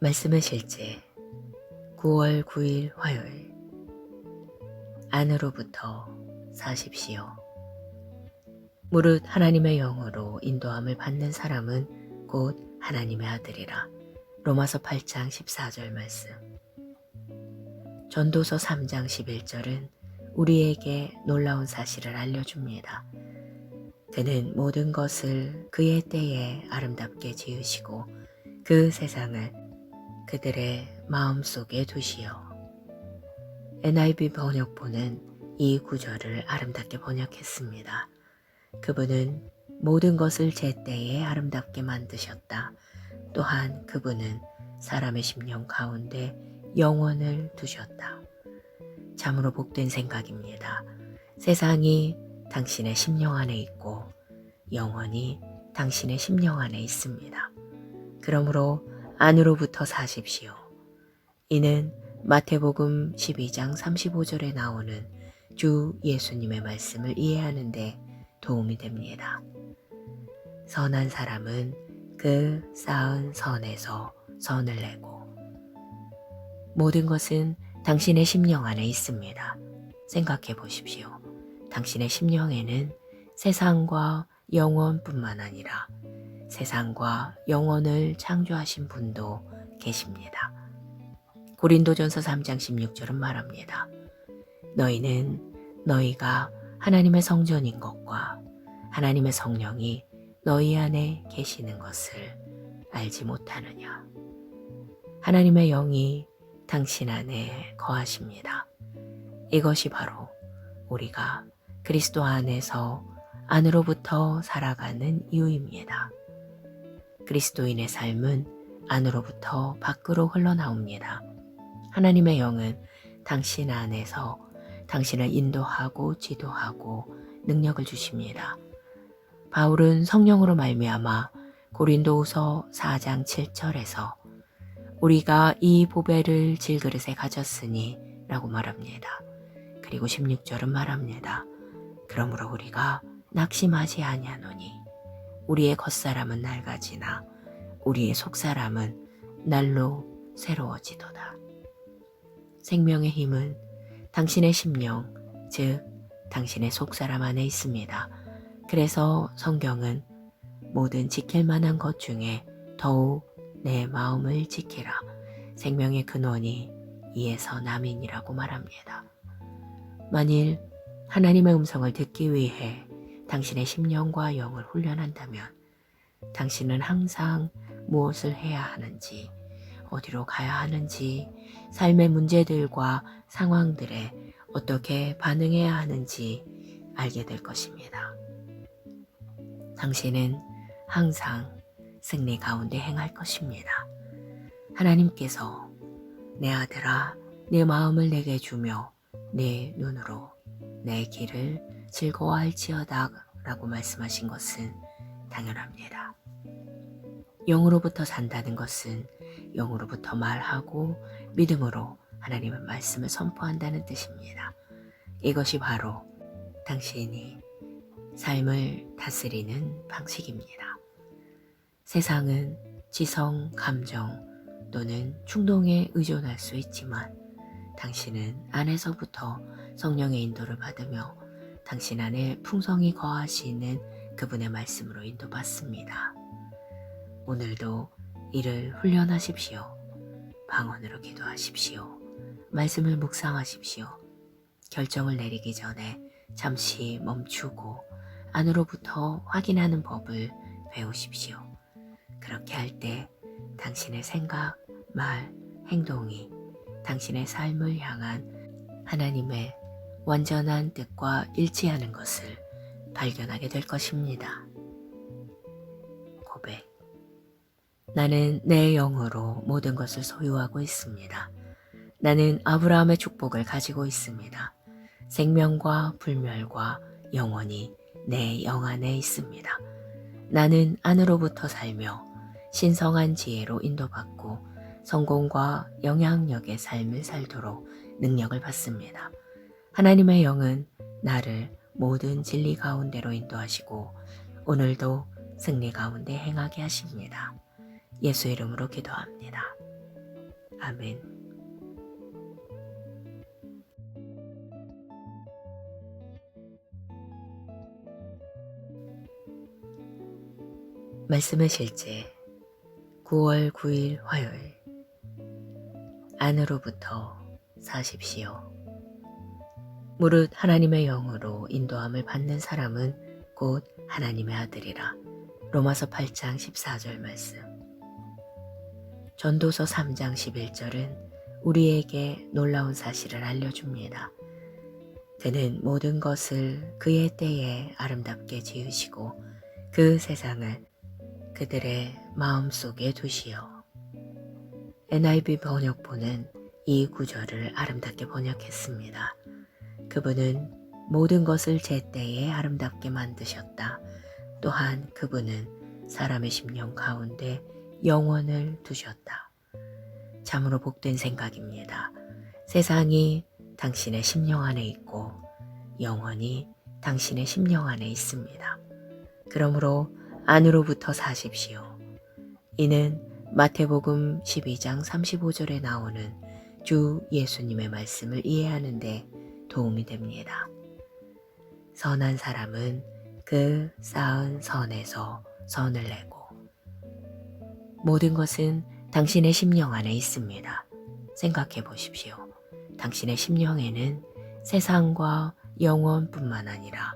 말씀의 실제 9월 9일 화요일 안으로부터 사십시오. 무릇 하나님의 영으로 인도함을 받는 사람은 곧 하나님의 아들이라. 로마서 8장 14절 말씀. 전도서 3장 11절은 우리에게 놀라운 사실을 알려줍니다. 그는 모든 것을 그의 때에 아름답게 지으시고 그 세상을 그들의 마음 속에 두시오. NIV 번역본은 이 구절을 아름답게 번역했습니다. 그분은 모든 것을 제 때에 아름답게 만드셨다. 또한 그분은 사람의 심령 가운데 영원을 두셨다. 참으로 복된 생각입니다. 세상이 당신의 심령 안에 있고 영원히 당신의 심령 안에 있습니다. 그러므로 안으로부터 사십시오. 이는 마태복음 12장 35절에 나오는 주 예수님의 말씀을 이해하는데 도움이 됩니다. 선한 사람은 그 쌓은 선에서 선을 내고 모든 것은 당신의 심령 안에 있습니다. 생각해 보십시오. 당신의 심령에는 세상과 영원뿐만 아니라 세상과 영원을 창조하신 분도 계십니다. 고린도전서 3장 16절은 말합니다. 너희는 너희가 하나님의 성전인 것과 하나님의 성령이 너희 안에 계시는 것을 알지 못하느냐. 하나님의 영이 당신 안에 거하십니다. 이것이 바로 우리가 그리스도 안에서 안으로부터 살아가는 이유입니다. 그리스도인의 삶은 안으로부터 밖으로 흘러나옵니다. 하나님의 영은 당신 안에서 당신을 인도하고 지도하고 능력을 주십니다. 바울은 성령으로 말미암아 고린도후서 4장 7절에서 우리가 이 보배를 질그릇에 가졌으니 라고 말합니다. 그리고 16절은 말합니다. 그러므로 우리가 낙심하지 아니하노니 우리의 겉사람은 낡아지나 우리의 속사람은 날로 새로워지도다. 생명의 힘은 당신의 심령, 즉 당신의 속사람 안에 있습니다. 그래서 성경은 모든 지킬 만한 것 중에 더욱 내 마음을 지키라. 생명의 근원이 이에서 남인이라고 말합니다. 만일 하나님의 음성을 듣기 위해 당신의 심령과 영을 훈련한다면 당신은 항상 무엇을 해야 하는지, 어디로 가야 하는지, 삶의 문제들과 상황들에 어떻게 반응해야 하는지 알게 될 것입니다. 당신은 항상 승리 가운데 행할 것입니다. 하나님께서 내 아들아, 내 마음을 내게 주며 내 눈으로 내 길을 즐거워할지어다 라고 말씀하신 것은 당연합니다. 영으로부터 산다는 것은 영으로부터 말하고 믿음으로 하나님의 말씀을 선포한다는 뜻입니다. 이것이 바로 당신이 삶을 다스리는 방식입니다. 세상은 지성, 감정 또는 충동에 의존할 수 있지만 당신은 안에서부터 성령의 인도를 받으며 당신 안에 풍성히 거하시는 그분의 말씀으로 인도받습니다. 오늘도 이를 훈련하십시오. 방언으로 기도하십시오. 말씀을 묵상하십시오. 결정을 내리기 전에 잠시 멈추고 안으로부터 확인하는 법을 배우십시오. 그렇게 할 때 당신의 생각, 말, 행동이 당신의 삶을 향한 하나님의 완전한 뜻과 일치하는 것을 발견하게 될 것입니다. 고백. 나는 내 영으로 모든 것을 소유하고 있습니다. 나는 아브라함의 축복을 가지고 있습니다. 생명과 불멸과 영원히 내 영 안에 있습니다. 나는 안으로부터 살며 신성한 지혜로 인도받고 성공과 영향력의 삶을 살도록 능력을 받습니다. 하나님의 영은 나를 모든 진리 가운데로 인도하시고 오늘도 승리 가운데 행하게 하십니다. 예수 이름으로 기도합니다. 아멘. 말씀의 실제 9월 9일 화요일 안으로부터 사십시오. 무릇 하나님의 영으로 인도함을 받는 사람은 곧 하나님의 아들이라. 로마서 8장 14절 말씀. 전도서 3장 11절은 우리에게 놀라운 사실을 알려줍니다. 그는 모든 것을 그의 때에 아름답게 지으시고 그 세상을 그들의 마음 속에 두시어. NIV 번역본은 이 구절을 아름답게 번역했습니다. 그분은 모든 것을 제 때에 아름답게 만드셨다. 또한 그분은 사람의 심령 가운데 영원을 두셨다. 참으로 복된 생각입니다. 세상이 당신의 심령 안에 있고 영원히 당신의 심령 안에 있습니다. 그러므로 안으로부터 사십시오. 이는 마태복음 12장 35절에 나오는 주 예수님의 말씀을 이해하는데 도움이 됩니다. 선한 사람은 그 쌓은 선에서 선을 내고 모든 것은 당신의 심령 안에 있습니다. 생각해 보십시오. 당신의 심령에는 세상과 영원뿐만 아니라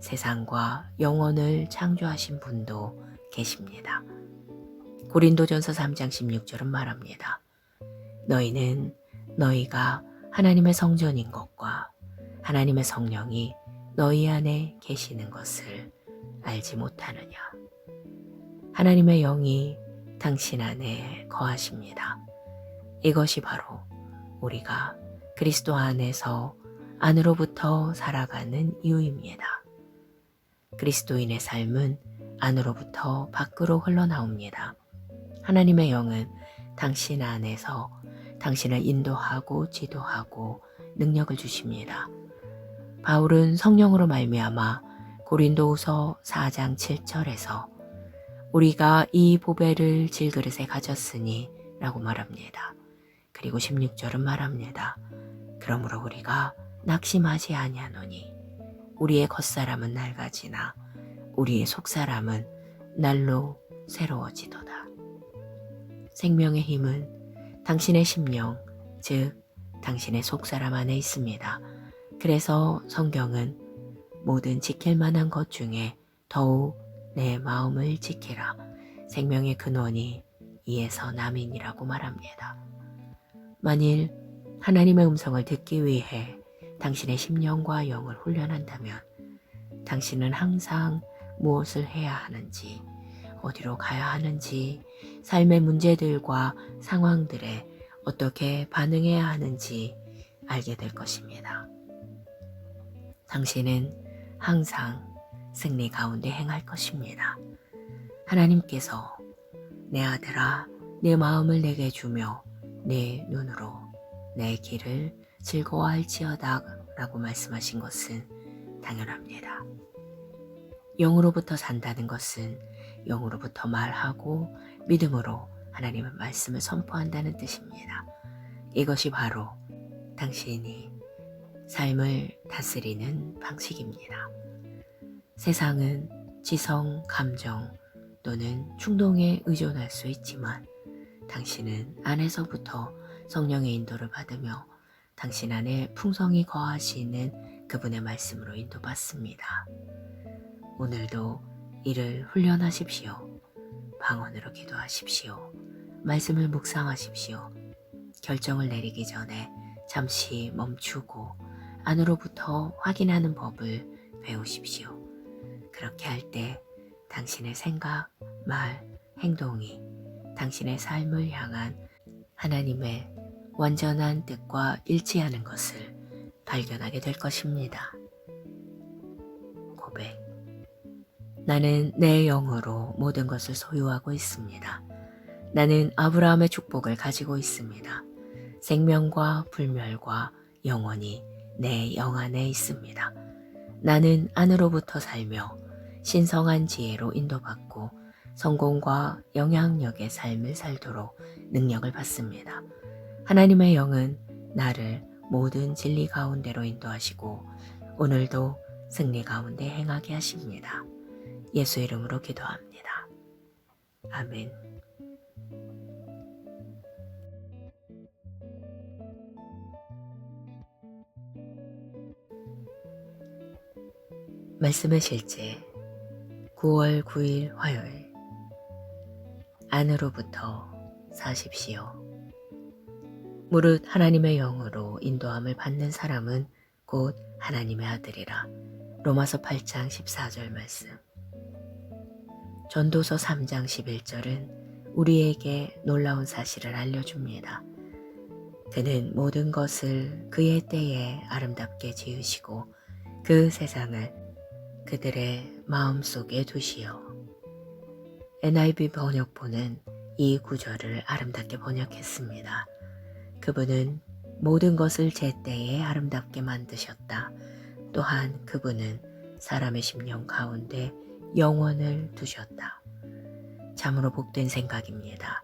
세상과 영혼을 창조하신 분도 계십니다. 고린도전서 3장 16절은 말합니다. 너희는 너희가 하나님의 성전인 것과 하나님의 성령이 너희 안에 계시는 것을 알지 못하느냐. 하나님의 영이 당신 안에 거하십니다. 이것이 바로 우리가 그리스도 안에서 안으로부터 살아가는 이유입니다. 그리스도인의 삶은 안으로부터 밖으로 흘러나옵니다. 하나님의 영은 당신 안에서 당신을 인도하고 지도하고 능력을 주십니다. 바울은 성령으로 말미암아 고린도후서 4장 7절에서 우리가 이 보배를 질그릇에 가졌으니 라고 말합니다. 그리고 16절은 말합니다. 그러므로 우리가 낙심하지 아니하노니 우리의 겉사람은 낡아지나 우리의 속사람은 날로 새로워지도다. 생명의 힘은 당신의 심령, 즉 당신의 속사람 안에 있습니다. 그래서 성경은 모든 지킬 만한 것 중에 더욱 내 마음을 지키라. 생명의 근원이 이에서 남인이라고 말합니다. 만일 하나님의 음성을 듣기 위해 당신의 심령과 영을 훈련한다면 당신은 항상 무엇을 해야 하는지, 어디로 가야 하는지, 삶의 문제들과 상황들에 어떻게 반응해야 하는지 알게 될 것입니다. 당신은 항상 승리 가운데 행할 것입니다. 하나님께서 내 아들아, 내 마음을 내게 주며 내 눈으로 내 길을 즐거워할지어다 라고 말씀하신 것은 당연합니다. 영으로부터 산다는 것은 영으로부터 말하고 믿음으로 하나님의 말씀을 선포한다는 뜻입니다. 이것이 바로 당신이 삶을 다스리는 방식입니다. 세상은 지성, 감정 또는 충동에 의존할 수 있지만 당신은 안에서부터 성령의 인도를 받으며 당신 안에 풍성히 거하시는 그분의 말씀으로 인도받습니다. 오늘도 이를 훈련하십시오. 방언으로 기도하십시오. 말씀을 묵상하십시오. 결정을 내리기 전에 잠시 멈추고 안으로부터 확인하는 법을 배우십시오. 그렇게 할 때 당신의 생각, 말, 행동이 당신의 삶을 향한 하나님의 완전한 뜻과 일치하는 것을 발견하게 될 것입니다. 고백. 나는 내 영으로 모든 것을 소유하고 있습니다. 나는 아브라함의 축복을 가지고 있습니다. 생명과 불멸과 영원히 내 영 안에 있습니다. 나는 안으로부터 살며 신성한 지혜로 인도받고 성공과 영향력의 삶을 살도록 능력을 받습니다. 하나님의 영은 나를 모든 진리 가운데로 인도하시고 오늘도 승리 가운데 행하게 하십니다. 예수 이름으로 기도합니다. 아멘. 말씀의 실제 9월 9일 화요일 안으로부터 사십시오. 무릇 하나님의 영으로 인도함을 받는 사람은 곧 하나님의 아들이라. 로마서 8장 14절 말씀. 전도서 3장 11절은 우리에게 놀라운 사실을 알려줍니다. 그는 모든 것을 그의 때에 아름답게 지으시고 그 세상을 그들의 마음 속에 두시오. NIV 번역본은 이 구절을 아름답게 번역했습니다. 그분은 모든 것을 제 때에 아름답게 만드셨다. 또한 그분은 사람의 심령 가운데 영원을 두셨다. 참으로 복된 생각입니다.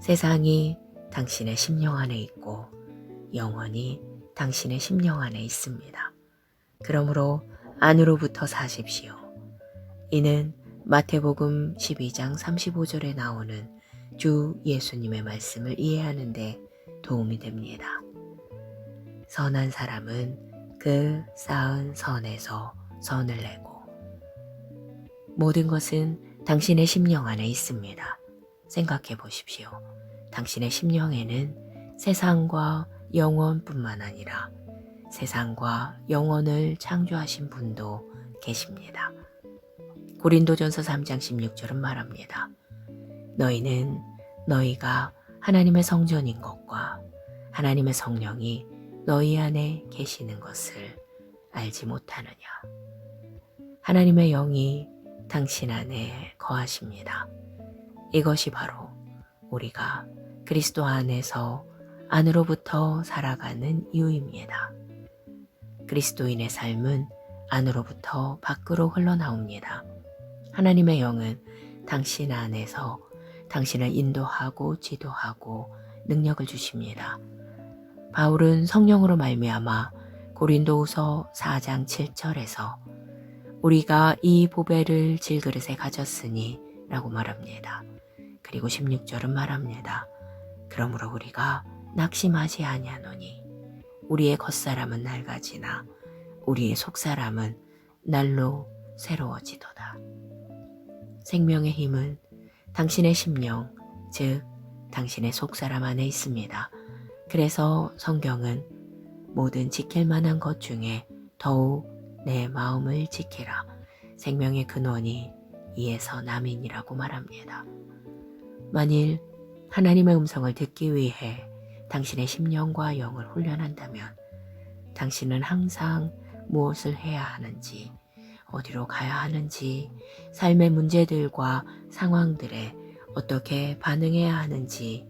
세상이 당신의 심령 안에 있고 영원히 당신의 심령 안에 있습니다. 그러므로 안으로부터 사십시오. 이는 마태복음 12장 35절에 나오는 주 예수님의 말씀을 이해하는데 도움이 됩니다. 선한 사람은 그 쌓은 선에서 선을 내고 모든 것은 당신의 심령 안에 있습니다. 생각해 보십시오. 당신의 심령에는 세상과 영원뿐만 아니라 세상과 영혼을 창조하신 분도 계십니다. 고린도전서 3장 16절은 말합니다. 너희는 너희가 하나님의 성전인 것과 하나님의 성령이 너희 안에 계시는 것을 알지 못하느냐. 하나님의 영이 당신 안에 거하십니다. 이것이 바로 우리가 그리스도 안에서 안으로부터 살아가는 이유입니다. 그리스도인의 삶은 안으로부터 밖으로 흘러나옵니다. 하나님의 영은 당신 안에서 당신을 인도하고 지도하고 능력을 주십니다. 바울은 성령으로 말미암아 고린도후서 4장 7절에서 우리가 이 보배를 질그릇에 가졌으니 라고 말합니다. 그리고 16절은 말합니다. 그러므로 우리가 낙심하지 아니하노니 우리의 겉사람은 낡아지나 우리의 속사람은 날로 새로워지도다. 생명의 힘은 당신의 심령, 즉 당신의 속사람 안에 있습니다. 그래서 성경은 모든 지킬 만한 것 중에 더욱 내 마음을 지키라. 생명의 근원이 이에서 남인이라고 말합니다. 만일 하나님의 음성을 듣기 위해 당신의 심령과 영을 훈련한다면 당신은 항상 무엇을 해야 하는지, 어디로 가야 하는지, 삶의 문제들과 상황들에 어떻게 반응해야 하는지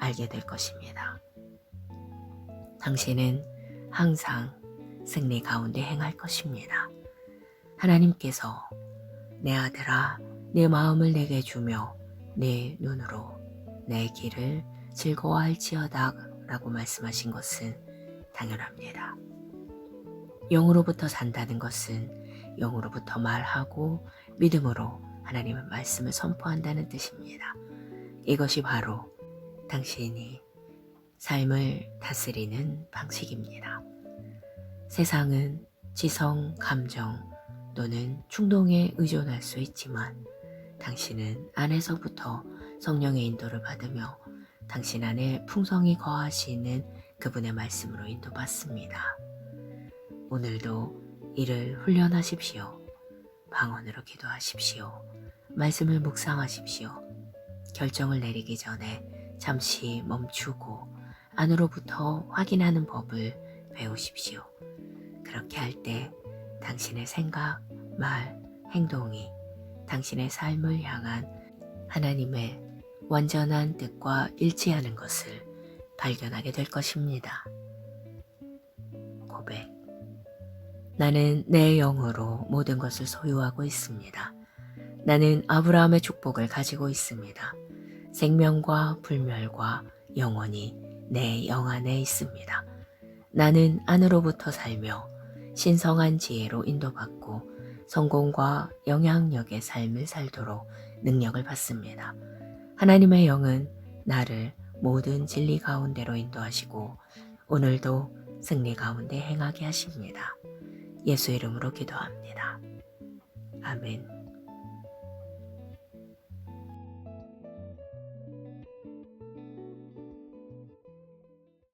알게 될 것입니다. 당신은 항상 승리 가운데 행할 것입니다. 하나님께서 내 아들아, 내 마음을 내게 주며 내 눈으로 내 길을 즐거워할지어다 라고 말씀하신 것은 당연합니다. 영으로부터 산다는 것은 영으로부터 말하고 믿음으로 하나님의 말씀을 선포한다는 뜻입니다. 이것이 바로 당신이 삶을 다스리는 방식입니다. 세상은 지성, 감정 또는 충동에 의존할 수 있지만 당신은 안에서부터 성령의 인도를 받으며 당신 안에 풍성히 거하시는 그분의 말씀으로 인도받습니다. 오늘도 이를 훈련하십시오. 방언으로 기도하십시오. 말씀을 묵상하십시오. 결정을 내리기 전에 잠시 멈추고 안으로부터 확인하는 법을 배우십시오. 그렇게 할 때 당신의 생각, 말, 행동이 당신의 삶을 향한 하나님의 완전한 뜻과 일치하는 것을 발견하게 될 것입니다. 고백. 나는 내 영으로 모든 것을 소유하고 있습니다. 나는 아브라함의 축복을 가지고 있습니다. 생명과 불멸과 영원히 내 영 안에 있습니다. 나는 안으로부터 살며 신성한 지혜로 인도받고 성공과 영향력의 삶을 살도록 능력을 받습니다. 하나님의 영은 나를 모든 진리 가운데로 인도하시고 오늘도 승리 가운데 행하게 하십니다. 예수 이름으로 기도합니다. 아멘.